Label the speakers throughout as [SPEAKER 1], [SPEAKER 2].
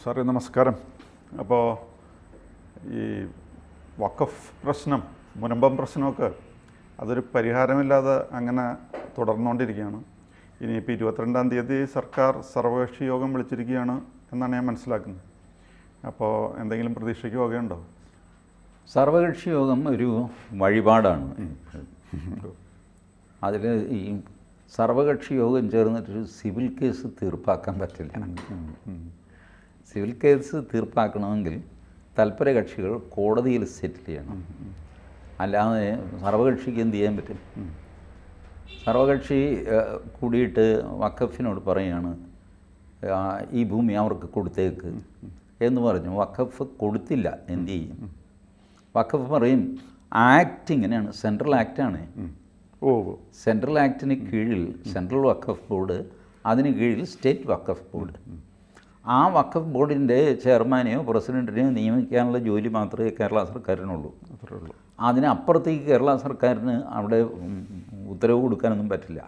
[SPEAKER 1] സാറേ നമസ്കാരം. അപ്പോൾ ഈ വഖഫ് പ്രശ്നം മുനമ്പം പ്രശ്നമൊക്കെ അതൊരു പരിഹാരമില്ലാതെ അങ്ങനെ തുടർന്നുകൊണ്ടിരിക്കുകയാണ് ഇനിയിപ്പോൾ ഇരുപത്തിരണ്ടാം തീയതി സർക്കാർ സർവകക്ഷി യോഗം വിളിച്ചിരിക്കുകയാണ് എന്നാണ് ഞാൻ മനസ്സിലാക്കുന്നത്. അപ്പോൾ എന്തെങ്കിലും പ്രതീക്ഷയ്ക്ക് വകയുണ്ടോ?
[SPEAKER 2] സർവകക്ഷി യോഗം ഒരു വഴിപാടാണ്. അതിൽ ഈ സർവകക്ഷി യോഗം ചേർന്നിട്ടൊരു സിവിൽ കേസ് തീർപ്പാക്കാൻ പറ്റില്ല. സിവിൽ കേസ് തീർപ്പാക്കണമെങ്കിൽ തൽപര കക്ഷികൾ കോടതിയിൽ സെറ്റിൽ ചെയ്യണം. അല്ലാതെ സർവകക്ഷിക്ക് എന്ത് ചെയ്യാൻ പറ്റും? സർവകക്ഷി കൂടിയിട്ട് വഖഫിനോട് പറയുകയാണ് ഈ ഭൂമി അവർക്ക് കൊടുത്തേക്ക് എന്ന് പറഞ്ഞു. വഖഫ് കൊടുത്തില്ല എന്ത് ചെയ്യും? വഖഫ് പറയും ആക്ട് ഇങ്ങനെയാണ് സെൻട്രൽ ആക്റ്റാണ്
[SPEAKER 1] ഓ
[SPEAKER 2] സെൻട്രൽ ആക്ടിന് കീഴിൽ സെൻട്രൽ വഖഫ് ബോർഡ് അതിന് കീഴിൽ സ്റ്റേറ്റ് വഖഫ് ബോർഡ്. ആ വഖഫ് ബോർഡിന്റെ ചെയർമാനെയോ പ്രസിഡന്റിനെയോ നിയമിക്കാനുള്ള ജോലി മാത്രമേ കേരള സർക്കാരിനുള്ളൂ.
[SPEAKER 1] അത്രേ ഉള്ളൂ
[SPEAKER 2] അതിനപ്പുറത്തേക്ക് കേരള സർക്കാരിന് അവിടെ ഉത്തരവ് കൊടുക്കാനൊന്നും പറ്റില്ല.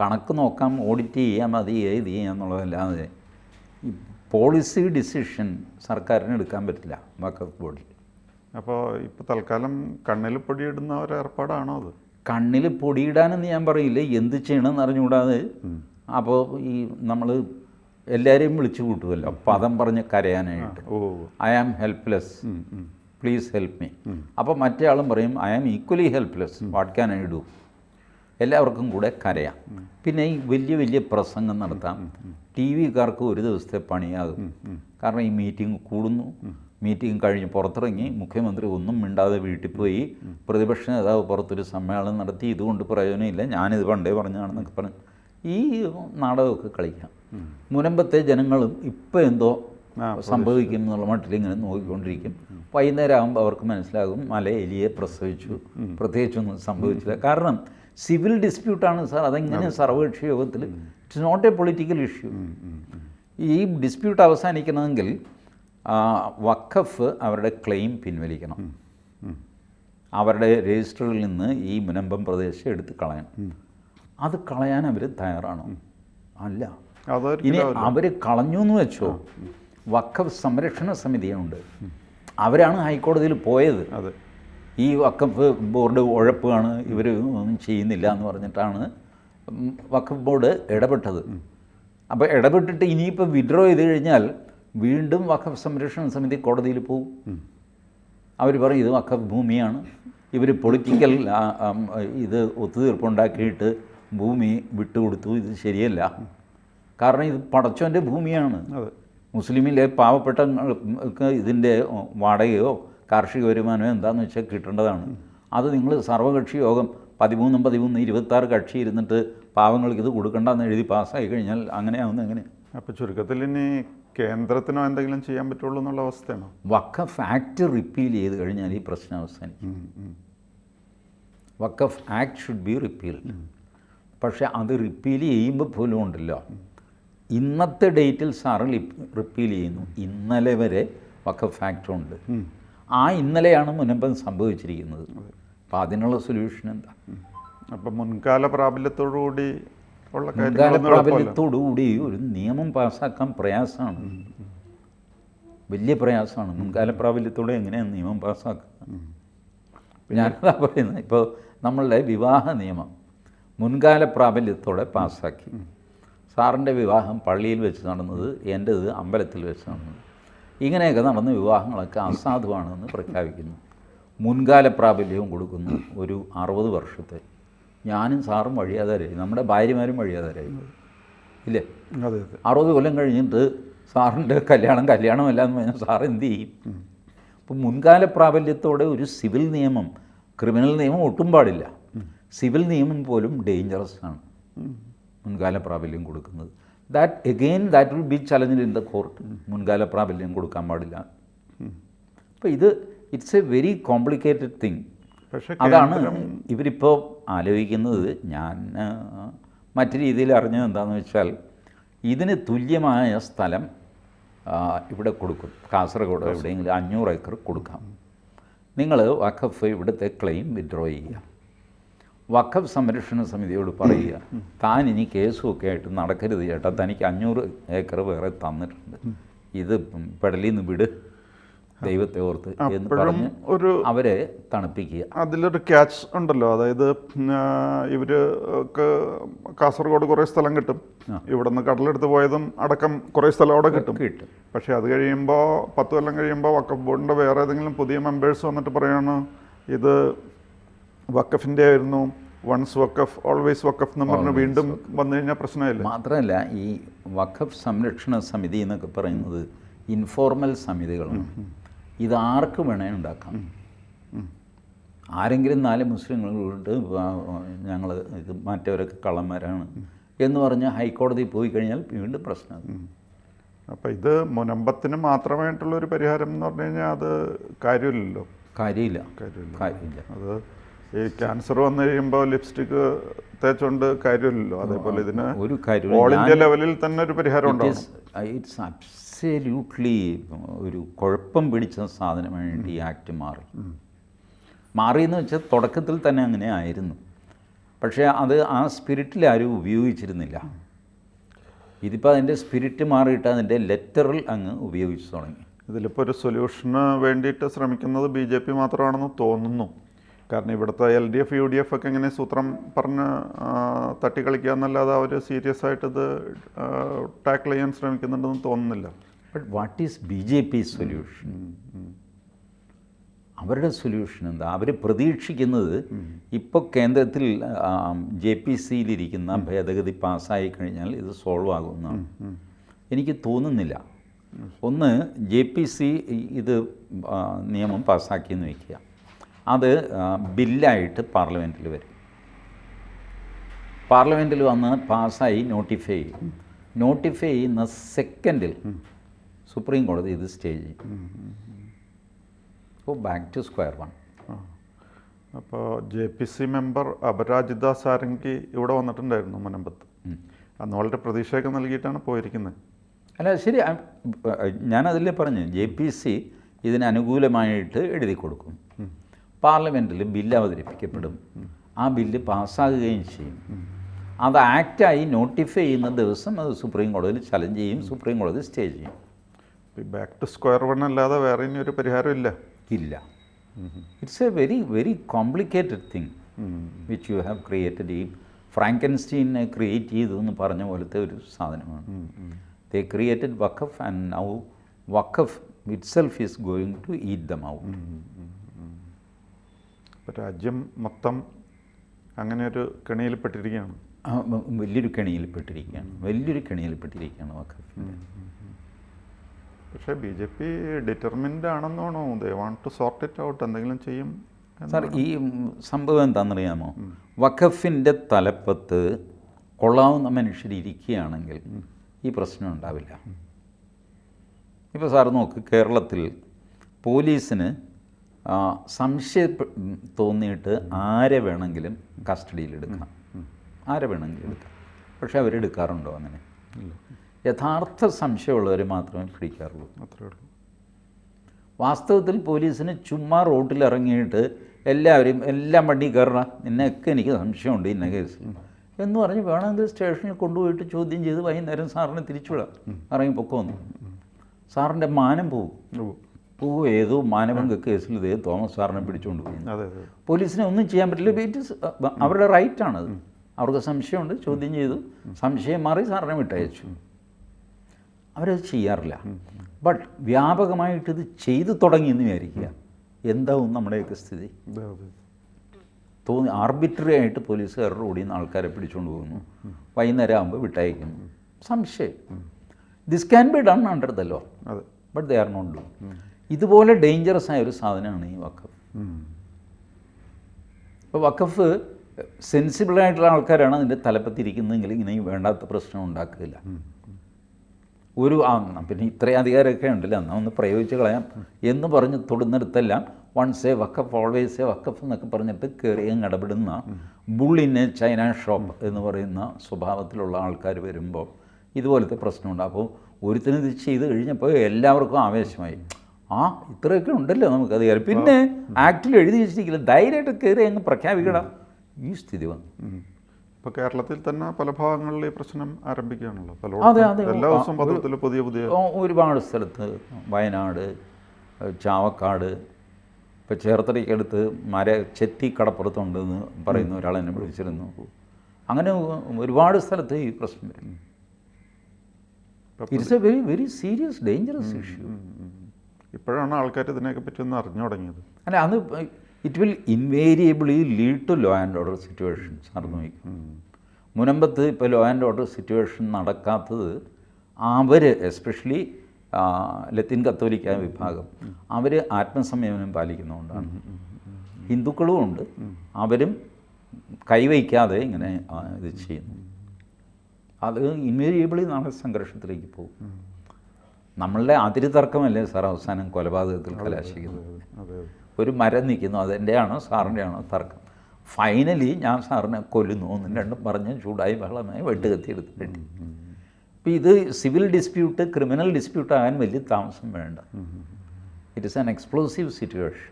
[SPEAKER 2] കണക്ക് നോക്കാം ഓഡിറ്റ് ചെയ്യാം അത് ഇത് ചെയ്യാം എന്നുള്ളതല്ലാതെ ഈ പോളിസി ഡിസിഷൻ സർക്കാരിന് എടുക്കാൻ പറ്റില്ല വഖഫ് ബോർഡിൽ.
[SPEAKER 1] അപ്പോൾ ഇപ്പോൾ തൽക്കാലം കണ്ണിൽ പൊടിയിടുന്ന ഒരു ഏർപ്പാടാണോ അത്?
[SPEAKER 2] കണ്ണിൽ പൊടിയിടാനെന്ന് ഞാൻ പറയില്ല. എന്ത് ചെയ്യണമെന്ന് അറിഞ്ഞുകൂടാതെ അപ്പോൾ ഈ നമ്മൾ എല്ലാവരെയും വിളിച്ചു കൂട്ടുമല്ലോ പദം പറഞ്ഞ് കരയാനായിട്ട്. I am helpless. Please help me അപ്പോൾ മറ്റേ ആളും പറയും I am equally helpless what can I do എല്ലാവർക്കും കൂടെ കരയാം. പിന്നെ ഈ വലിയ വലിയ പ്രസംഗം നടത്താം. ടി വിക്കാർക്ക് ഒരു ദിവസത്തെ പണിയാകും. കാരണം ഈ മീറ്റിംഗ് കൂടുന്നു. മീറ്റിംഗ് കഴിഞ്ഞ് പുറത്തിറങ്ങി മുഖ്യമന്ത്രി ഒന്നും മിണ്ടാതെ വീട്ടിൽ പോയി പ്രതിപക്ഷ നേതാവ് പുറത്തൊരു സമ്മേളനം നടത്തി. ഇതുകൊണ്ട് പ്രയോജനമില്ല. ഞാനിത് പണ്ടേ പറഞ്ഞതാണെന്നൊക്കെ പറഞ്ഞു ഈ നാടകമൊക്കെ കളിക്കാം. മുനമ്പത്തെ ജനങ്ങളും ഇപ്പം എന്തോ സംഭവിക്കും എന്നുള്ള മട്ടിൽ ഇങ്ങനെ നോക്കിക്കൊണ്ടിരിക്കും. വൈകുന്നേരം ആകുമ്പോൾ അവർക്ക് മനസ്സിലാകും മല എലിയെ പ്രസവിച്ചു. പ്രത്യേകിച്ചൊന്നും സംഭവിച്ചില്ല. കാരണം സിവിൽ ഡിസ്പ്യൂട്ടാണ് സാർ. അതെങ്ങനെ സർവകക്ഷി യോഗത്തിൽ? It's not a political issue ഈ ഡിസ്പ്യൂട്ട് അവസാനിക്കണമെങ്കിൽ വഖഫ് അവരുടെ ക്ലെയിം പിൻവലിക്കണം. അവരുടെ രജിസ്റ്ററിൽ നിന്ന് ഈ മുനമ്പം പ്രദേശം എടുത്ത് കളയണം. അത് കളയാൻ അവർ തയ്യാറാണോ. അല്ല. ഇനി അവർ കളഞ്ഞു എന്ന് വെച്ചോ വക്കഫ് സംരക്ഷണ സമിതിയുണ്ട്. അവരാണ് ഹൈക്കോടതിയിൽ പോയത്.
[SPEAKER 1] അതെ.
[SPEAKER 2] ഈ വക്കഫ് ബോർഡ് ഉഴപ്പാണ് ഇവർ ഒന്നും ചെയ്യുന്നില്ല എന്ന് പറഞ്ഞിട്ടാണ് വക്കഫ് ബോർഡ് ഇടപെട്ടത്. അപ്പോൾ ഇടപെട്ടിട്ട് ഇനിയിപ്പോൾ വിഡ്രോ ചെയ്ത് കഴിഞ്ഞാൽ വീണ്ടും വഖഫ് സംരക്ഷണ സമിതി കോടതിയിൽ പോകും അവർ പറയും ഇത് വഖഫ് ഭൂമിയാണ്. ഇവർ പൊളിറ്റിക്കൽ ഇത് ഒത്തുതീർപ്പുണ്ടാക്കിയിട്ട് ഭൂമി വിട്ടുകൊടുത്തു. ഇത് ശരിയല്ല. കാരണം ഇത് പടച്ചോന്റെ ഭൂമിയാണ്. മുസ്ലിമിലെ പാവപ്പെട്ടങ്ങൾക്ക് ഇതിന്റെ വാടകയോ കാർഷിക വരുമാനമോ എന്താണെന്ന് വെച്ചാൽ കിട്ടേണ്ടതാണ്. അത് നിങ്ങൾ സർവകക്ഷി യോഗം പതിമൂന്നും പതിമൂന്ന് ഇരുപത്താറ് കക്ഷി ഇരുന്നിട്ട് പാവങ്ങൾക്ക് ഇത് കൊടുക്കണ്ടെന്ന് എഴുതി പാസ്സായി കഴിഞ്ഞാൽ അങ്ങനെയാവുന്ന എങ്ങനെ?
[SPEAKER 1] അപ്പോൾ ചുരുക്കത്തിൽ ഇനി കേന്ദ്രത്തിനോ എന്തെങ്കിലും ചെയ്യാൻ പറ്റുള്ളൂ എന്നുള്ള അവസ്ഥയാണോ?
[SPEAKER 2] വഖഫ് ആക്ട് റിപ്പീൽ ചെയ്ത് കഴിഞ്ഞാൽ ഈ പ്രശ്നം അവസാനിക്കും. Waqf Act should be repeal പക്ഷേ അത് റിപ്പീൽ ചെയ്യുമ്പോൾ പോലും ഉണ്ടല്ലോ. ഇന്നത്തെ ഡേറ്റിൽ സാറ് റിപ്പീൽ ചെയ്യുന്നു. ഇന്നലെ വരെ ഒക്കെ ആക്ട് ഉണ്ട്. ആ ഇന്നലെയാണ് മുനമ്പം സംഭവിച്ചിരിക്കുന്നത്. അപ്പോൾ അതിനുള്ള സൊല്യൂഷൻ എന്താ?
[SPEAKER 1] അപ്പം മുൻകാല പ്രാബല്യത്തോടുകൂടി ഉള്ള
[SPEAKER 2] മുൻകാല പ്രാബല്യത്തോടുകൂടി ഒരു നിയമം പാസ്സാക്കാൻ പ്രയാസമാണ്. വലിയ പ്രയാസമാണ്. മുൻകാല പ്രാബല്യത്തോടെ എങ്ങനെയാണ് നിയമം പാസ്സാക്കുക ഞാനതാ പറയുന്നത്. ഇപ്പോൾ നമ്മളുടെ വിവാഹ നിയമം. മുൻകാല പ്രാബല്യത്തോടെ പാസ്സാക്കി സാറിന്റെ വിവാഹം പള്ളിയിൽ വെച്ച് നടന്നത് എന്റേത് അമ്പലത്തിൽ വെച്ച് നടന്നത് ഇങ്ങനെയൊക്കെ നടന്ന വിവാഹങ്ങളൊക്കെ അസാധുവാണെന്ന് പ്രഖ്യാപിക്കുന്നു. മുൻകാല പ്രാബല്യവും കൊടുക്കുന്നു ഒരു അറുപത് വർഷത്തെ. ഞാനും സാറും വഴിയാതാരായി. നമ്മുടെ ഭാര്യമാരും വഴിയാതാരായി. ഇല്ലേ? അറുപത് കൊല്ലം കഴിഞ്ഞിട്ട് സാറിന്റെ കല്യാണം കല്യാണമല്ല എന്ന് പറഞ്ഞാൽ സാർ എന്ത് ചെയ്യും? അപ്പം മുൻകാല പ്രാബല്യത്തോടെ ഒരു സിവിൽ നിയമം ക്രിമിനൽ നിയമം ഒട്ടും പാടില്ല. സിവിൽ നിയമം പോലും ഡേഞ്ചറസ് ആണ്. മുൻകാല പ്രാബല്യം കൊടുക്കുന്നത്. That again that will be challenge in the court മുൻകാല പ്രാബല്യം കൊടുക്കാൻ പാടില്ല. അപ്പോൾ ഇത് it's a very complicated thing
[SPEAKER 1] പക്ഷേ
[SPEAKER 2] അതാണ് ഇവരിപ്പോൾ ആലോചിക്കുന്നത്. ഞാൻ മറ്റു രീതിയിൽ അറിഞ്ഞത് എന്താണെന്ന് വെച്ചാൽ ഇതിന് തുല്യമായ സ്ഥലം ഇവിടെ കൊടുക്കും. കാസർഗോഡ് എവിടെയെങ്കിലും അഞ്ഞൂറ് ഏക്കർ കൊടുക്കാം. നിങ്ങൾ വഖഫ് ഇവിടുത്തെ ക്ലെയിം വിഡ്രോ ചെയ്യുക. വഖഫ് സംരക്ഷണ സമിതിയോട് പറയുക താൻ ഇനി കേസുമൊക്കെ ആയിട്ട് നടക്കരുത് ചേട്ടാ. തനിക്ക് അഞ്ഞൂറ് ഏക്കർ വേറെ തന്നിട്ടുണ്ട്. ഇത് പെടലിൽ നിന്ന് വിട് ദൈവത്തെ ഓർത്ത് എന്ന് പറഞ്ഞ്
[SPEAKER 1] ഒരു
[SPEAKER 2] അവരെ തണുപ്പിക്കുക.
[SPEAKER 1] അതിലൊരു ക്യാച്ച് ഉണ്ടല്ലോ. അതായത് ഇവർക്ക് കാസർഗോഡ് കുറേ സ്ഥലം കിട്ടും. ഇവിടുന്ന് കടലെടുത്ത് പോയതും അടക്കം കുറേ സ്ഥലം അവിടെ കിട്ടും.
[SPEAKER 2] കിട്ടും.
[SPEAKER 1] പക്ഷെ അത് കഴിയുമ്പോൾ പത്ത് കൊല്ലം കഴിയുമ്പോൾ വക്കഫ് ബോർഡിന്റെ വേറെ ഏതെങ്കിലും പുതിയ മെമ്പേഴ്സ് വന്നിട്ട് പറയുകയാണ് ഇത് വക്കഫിന്റെ ആയിരുന്നു വൺസ് വക്കഫ് ഓൾവേസ് വക്കഫ് എന്ന് പറഞ്ഞ് വീണ്ടും വന്നു കഴിഞ്ഞാൽ പ്രശ്നമില്ല.
[SPEAKER 2] മാത്രമല്ല ഈ വഖഫ് സംരക്ഷണ സമിതി എന്നൊക്കെ പറയുന്നത് ഇൻഫോർമൽ സമിതികളാണ്. ഇത് ആർക്ക് വേണേ ഉണ്ടാക്കാം. ആരെങ്കിലും നാല് മുസ്ലിങ്ങൾ മുസ്ലിങ്ങളുണ്ട് ഞങ്ങൾ ഇത് മറ്റവരൊക്കെ കള്ളന്മാരാണ് എന്ന് പറഞ്ഞ് ഹൈക്കോടതി പോയി കഴിഞ്ഞാൽ വീണ്ടും പ്രശ്നം
[SPEAKER 1] അപ്പോൾ ഇത് മുനമ്പത്തിന് മാത്രമായിട്ടുള്ള ഒരു പരിഹാരം എന്ന് പറഞ്ഞു കഴിഞ്ഞാൽ അത് കാര്യമില്ലല്ലോ.
[SPEAKER 2] കാര്യമില്ല.
[SPEAKER 1] കാര്യമില്ല.
[SPEAKER 2] കാര്യമില്ല.
[SPEAKER 1] അത് ഈ ക്യാൻസർ വന്നു കഴിയുമ്പോൾ ലിപ്സ്റ്റിക് തേച്ചുകൊണ്ട് കാര്യമില്ലല്ലോ. അതേപോലെ ഇതിന്
[SPEAKER 2] ഒരു കാര്യം
[SPEAKER 1] ഓൾ ഇന്ത്യ ലെവലിൽ തന്നെ ഒരു പരിഹാരം ഉണ്ടാവും
[SPEAKER 2] ഇറ്റ്സ് അബ്സല്യൂട്ട്ലി ഒരു കുഴപ്പം പിടിച്ച സാധനമായിട്ട് ഈ ആക്ട് മാറി. മാറിയെന്ന് വെച്ചാൽ തുടക്കത്തിൽ തന്നെ അങ്ങനെ ആയിരുന്നു. പക്ഷേ അത് ആ സ്പിരിറ്റിൽ ആരും ഉപയോഗിച്ചിരുന്നില്ല. ഇതിപ്പോൾ അതിന്റെ സ്പിരിറ്റ് മാറിയിട്ട് അതിന്റെ ലെറ്ററിൽ അങ്ങ് ഉപയോഗിച്ച് തുടങ്ങി.
[SPEAKER 1] ഇതിലിപ്പോൾ ഒരു സൊല്യൂഷന് വേണ്ടിയിട്ട് ശ്രമിക്കുന്നത് ബി ജെ പി മാത്രമാണെന്ന് തോന്നുന്നു. കാരണം ഇവിടുത്തെ L D F U D F ഒക്കെ ഇങ്ങനെ സൂത്രം പറഞ്ഞ് തട്ടിക്കളിക്കുക എന്നല്ലാതെ അവർ സീരിയസ് ആയിട്ട് ഇത് ടാക്കിൾ ചെയ്യാൻ ശ്രമിക്കുന്നുണ്ടെന്ന് തോന്നുന്നില്ല.
[SPEAKER 2] But what is B J P solution അവരുടെ സൊല്യൂഷൻ എന്താ? അവർ പ്രതീക്ഷിക്കുന്നത് ഇപ്പോൾ കേന്ദ്രത്തിൽ ജെ പി സിയിലിരിക്കുന്ന ഭേദഗതി പാസ്സായി കഴിഞ്ഞാൽ ഇത് സോൾവ് ആകുമെന്നാണ്. എനിക്ക് തോന്നുന്നില്ല. ഒന്ന് ജെ പി സി ഇത് നിയമം പാസ്സാക്കിയെന്ന് വയ്ക്കുക അത് ബില്ലായിട്ട് പാർലമെന്റിൽ വരും. പാർലമെന്റിൽ വന്ന് പാസ്സായി നോട്ടിഫൈ ചെയ്യും. നോട്ടിഫൈ ചെയ്യുന്ന സെക്കൻഡിൽ സുപ്രീം കോടതി ഇത് സ്റ്റേ ചെയ്യും. അപ്പോൾ ബാക്ക് ടു സ്ക്വയർ വൺ.
[SPEAKER 1] അപ്പോൾ J P C member Aparajita Sarangi ഇവിടെ വന്നിട്ടുണ്ടായിരുന്നു മുനമ്പത്ത്. അന്ന് വളരെ പ്രതീക്ഷയൊക്കെ നൽകിയിട്ടാണ് പോയിരിക്കുന്നത്.
[SPEAKER 2] അല്ല ശരി ഞാനതിലേ പറഞ്ഞു ജെ പി സി ഇതിന് അനുകൂലമായിട്ട് എഴുതി കൊടുക്കും. പാർലമെന്റിൽ ബില്ല് അവതരിപ്പിക്കപ്പെടും. ആ ബില്ല് പാസ്സാകുകയും ചെയ്യും. അത് ആക്റ്റായി നോട്ടിഫൈ ചെയ്യുന്ന ദിവസം അത് സുപ്രീം കോടതിയിൽ ചലഞ്ച് ചെയ്യും സുപ്രീം കോടതി സ്റ്റേ ചെയ്യും.
[SPEAKER 1] ബാക്ക് ടു സ്ക്വയർ വൺ അല്ലാതെ വേറെ ഇനി ഒരു പരിഹാരം ഇല്ല.
[SPEAKER 2] ഇല്ല. It's a very very complicated thing which you have created ഈ ഫ്രാങ്കൻസ്റ്റീനെ ക്രിയേറ്റ് ചെയ്തു എന്ന് പറഞ്ഞ പോലത്തെ ഒരു സാധനമാണ്. They created Waqf and now Waqf itself is going to eat them out
[SPEAKER 1] രാജ്യം മൊത്തം അങ്ങനെ ഒരു കെണിയിൽപ്പെട്ടിരിക്കുകയാണ്
[SPEAKER 2] വലിയൊരു കെണിയിൽപ്പെട്ടിരിക്കുകയാണ്. വലിയൊരു കെണിയിൽപ്പെട്ടിരിക്കുകയാണ് വഖഫിന്റെ
[SPEAKER 1] പക്ഷേ B J P determined ആണെന്നാണോ they want to sort it out എന്തെങ്കിലും ചെയ്യും
[SPEAKER 2] സാർ ഈ സംഭവം എന്താണെന്നറിയാമോ? വഖഫിന്റെ തലപ്പത്ത് കൊള്ളാവുന്ന മനുഷ്യരിയ്ക്കുകയാണെങ്കിൽ ഈ പ്രശ്നം ഉണ്ടാവില്ല. ഇപ്പോൾ സാർ നോക്ക് കേരളത്തിൽ പോലീസിന് സംശയം തോന്നിയിട്ട് ആരെ വേണമെങ്കിലും കസ്റ്റഡിയിൽ എടുക്കണം ആരെ വേണമെങ്കിലും എടുക്കാം. പക്ഷേ അവരെടുക്കാറുണ്ടോ അങ്ങനെ? യഥാർത്ഥ സംശയമുള്ളവരെ മാത്രമേ പിടിക്കാറുള്ളൂ.
[SPEAKER 1] അത്രേ ഉള്ളൂ.
[SPEAKER 2] വാസ്തവത്തിൽ പോലീസിന് ചുമ്മാ റോട്ടിൽ ഇറങ്ങിയിട്ട് എല്ലാവരും എല്ലാം വണ്ടി കയറണം നിന്നൊക്കെ എനിക്ക് സംശയമുണ്ട് ഇന്ന കേസ് എന്ന് പറഞ്ഞ് വേണമെങ്കിൽ സ്റ്റേഷനിൽ കൊണ്ടുപോയിട്ട് ചോദ്യം ചെയ്ത് വൈകുന്നേരം സാറിനെ തിരിച്ചു വിടാം ഇറങ്ങി പൊക്കോന്നു സാറിന്റെ മാനം പോകും പോകും ഏതോ മാനഭംഗ കേസിൽ ഇതേ തോമസ് സാറിനെ പിടിച്ചുകൊണ്ട് പോയി. പോലീസിനെ ഒന്നും ചെയ്യാൻ പറ്റില്ല. ഇറ്റ് അവരുടെ അവരുടെ റൈറ്റാണത് അവർക്ക് സംശയമുണ്ട്. ചോദ്യം ചെയ്തു. സംശയം മാറി സാറിനെ വിട്ടയച്ചു. അവരത് ചെയ്യാറില്ല. ബട്ട് വ്യാപകമായിട്ട് ഇത് ചെയ്തു തുടങ്ങി എന്ന് വിചാരിക്കുക. എന്താവും നമ്മുടെയൊക്കെ സ്ഥിതി? തോന്നി ആർബിറ്ററി ആയിട്ട് പോലീസുകാരുടെ കൂടി നിന്ന് ആൾക്കാരെ പിടിച്ചുകൊണ്ട് പോകുന്നു. വൈകുന്നേരം ആകുമ്പോൾ വിട്ടയക്കുന്നു. സംശയം. This can be done under the law
[SPEAKER 1] അതെ.
[SPEAKER 2] But they are not do ഇതുപോലെ ഡേഞ്ചറസ് ആയ ഒരു സാധനമാണ് ഈ വഖഫ്. ഇപ്പോൾ വഖഫ് സെൻസിബിളായിട്ടുള്ള ആൾക്കാരാണ് അതിന്റെ തലപ്പത്തിരിക്കുന്നതെങ്കിൽ ഇങ്ങനെ വേണ്ടാത്ത പ്രശ്നം ഉണ്ടാക്കില്ല ഒരു ആ പിന്നെ ഇത്രയും അധികാരമൊക്കെ ഉണ്ടല്ലോ? എന്നാൽ ഒന്ന് പ്രയോഗിച്ച് കളയാം. എന്ന് പറഞ്ഞ് തൊടുന്നിടത്തെല്ലാം once a Waqf always a Waqf എന്നൊക്കെ പറഞ്ഞിട്ട് കയറിയും ഇടപെടുന്ന ബുള്ളിന് ചൈന ഷോപ്പ് എന്ന് പറയുന്ന സ്വഭാവത്തിലുള്ള ആൾക്കാർ വരുമ്പോൾ ഇതുപോലത്തെ പ്രശ്നമുണ്ട് അപ്പോൾ ഒരുത്തിന് ഇത് ചെയ്ത് കഴിഞ്ഞപ്പോൾ എല്ലാവർക്കും ആവേശമായി. ആ ഇത്രയൊക്കെ ഉണ്ടല്ലോ നമുക്ക് അധികാരം പിന്നെ ആക്ടിൽ എഴുതി വെച്ചിരിക്കില്ല ധൈര്യമായിട്ട് കയറി അങ്ങ് പ്രഖ്യാപിക്കണം. ഈ സ്ഥിതി വന്നു.
[SPEAKER 1] ഇപ്പോൾ കേരളത്തിൽ തന്നെ പല ഭാഗങ്ങളിൽ ഈ പ്രശ്നം ആരംഭിക്കുകയാണല്ലോ. എല്ലാ ദിവസവും പത്രത്തിൽ പുതിയ പുതിയ
[SPEAKER 2] ഒരുപാട് സ്ഥലത്ത് വയനാട് ചാവക്കാട് ഇപ്പോൾ ചേർത്തലയ്ക്കടുത്ത് മര ചെത്തി കടപ്പുറത്തുണ്ടെന്ന് പറയുന്ന ഒരാൾ എന്നെ വിളിച്ചിരുന്നു. അങ്ങനെ ഒരുപാട് സ്ഥലത്ത് ഈ പ്രശ്നം വരും. It's a very very serious dangerous issue.
[SPEAKER 1] ഇപ്പോഴാണ് ആൾക്കാർ ഇതിനെയൊക്കെ പറ്റി ഒന്ന് അറിഞ്ഞു തുടങ്ങിയത്.
[SPEAKER 2] അല്ല അത് it will invariably lead to law and order situations അറിഞ്ഞു വയ്ക്കും മുനമ്പത്ത് ഇപ്പോൾ ലോ ആൻഡ് ഓർഡർ സിറ്റുവേഷൻ നടക്കാത്തത് അവർ എസ്പെഷ്യലി ലത്തിൻ കത്തോലിക്ക വിഭാഗം അവർ ആത്മസംയമനം പാലിക്കുന്നതുകൊണ്ടാണ്. ഹിന്ദുക്കളും ഉണ്ട്. അവരും കൈവയ്ക്കാതെ ഇങ്ങനെ ഇത് ചെയ്യുന്നു. അത് ഇൻവേരിയബിളി നാളെ സംഘർഷത്തിലേക്ക് പോകും. നമ്മളുടെ അതിര് തർക്കമല്ലേ സാർ അവസാനം കൊലപാതകത്തിൽ കലാശിക്കുന്നത്? ഒരു മരം നിൽക്കുന്നു അതെന്റെയാണോ സാറിന്റെയാണോ തർക്കം? ഫൈനലി ഞാൻ സാറിനെ കൊല്ലുന്നു ഒന്നും രണ്ടും പറഞ്ഞ് ചൂടായി ബഹളമായി വെട്ടുകത്തി എടുത്തിട്ടുണ്ട്. അപ്പോൾ ഇത് സിവിൽ ഡിസ്പ്യൂട്ട് ക്രിമിനൽ ഡിസ്പ്യൂട്ട് ആകാൻ വലിയ താമസം വേണ്ട. It is an explosive situation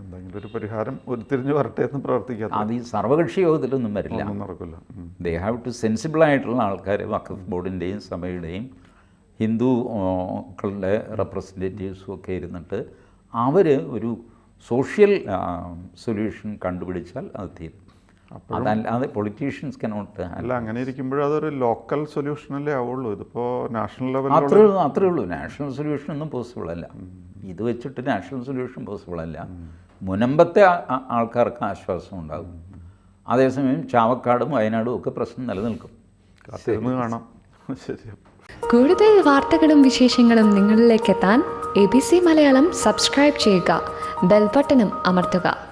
[SPEAKER 1] എന്തെങ്കിലും ഒരു പരിഹാരം ഉരുത്തിരിഞ്ഞ് വരട്ടെ എന്ന് പ്രവർത്തിക്കാം
[SPEAKER 2] അത് ഈ സർവകക്ഷി യോഗത്തിലൊന്നും വരില്ല.
[SPEAKER 1] ഒന്നും നടക്കില്ല.
[SPEAKER 2] ദേ ഹാവ് ടു സെൻസിബിൾ ആയിട്ടുള്ള ആൾക്കാർ വഖഫ് ബോർഡിന്റെയും സഭയുടെയും ഹിന്ദുക്കളുടെ റെപ്രസെന്റേറ്റീവ്സും ഒക്കെ ഇരുന്നിട്ട് അവർ ഒരു സോഷ്യൽ സൊല്യൂഷൻ കണ്ടുപിടിച്ചാൽ അത് തീരും. അതല്ലാതെ പൊളിറ്റീഷ്യൻസ് കനോട്ട്
[SPEAKER 1] അല്ല അങ്ങനെ ഇരിക്കുമ്പോഴും അതൊരു ലോക്കൽ സൊല്യൂഷനല്ലേ ആവുള്ളൂ. ഇതിപ്പോൾ നാഷണൽ ലെവൽ
[SPEAKER 2] അത്രേ ഉള്ളൂ അത്രേ ഉള്ളൂ. നാഷണൽ സൊല്യൂഷൻ ഒന്നും പോസിബിൾ അല്ല. ഇത് വെച്ചിട്ട് നാഷണൽ സൊല്യൂഷൻ പോസിബിൾ അല്ല. മുനമ്പത്തെ ആൾക്കാർക്ക് ആശ്വാസം ഉണ്ടാകും. അതേസമയം ചാവക്കാടും വയനാടും ഒക്കെ പ്രശ്നം നിലനിൽക്കും.
[SPEAKER 1] കാത്തിരുന്ന് കാണാം. ശരി.
[SPEAKER 3] കൂടുതൽ വാർത്തകളും വിശേഷങ്ങളും നിങ്ങളിലേക്ക് എത്താൻ A B C Malayalam subscribe ചെയ്യുക. ബെൽബട്ടനും അമർത്തുക.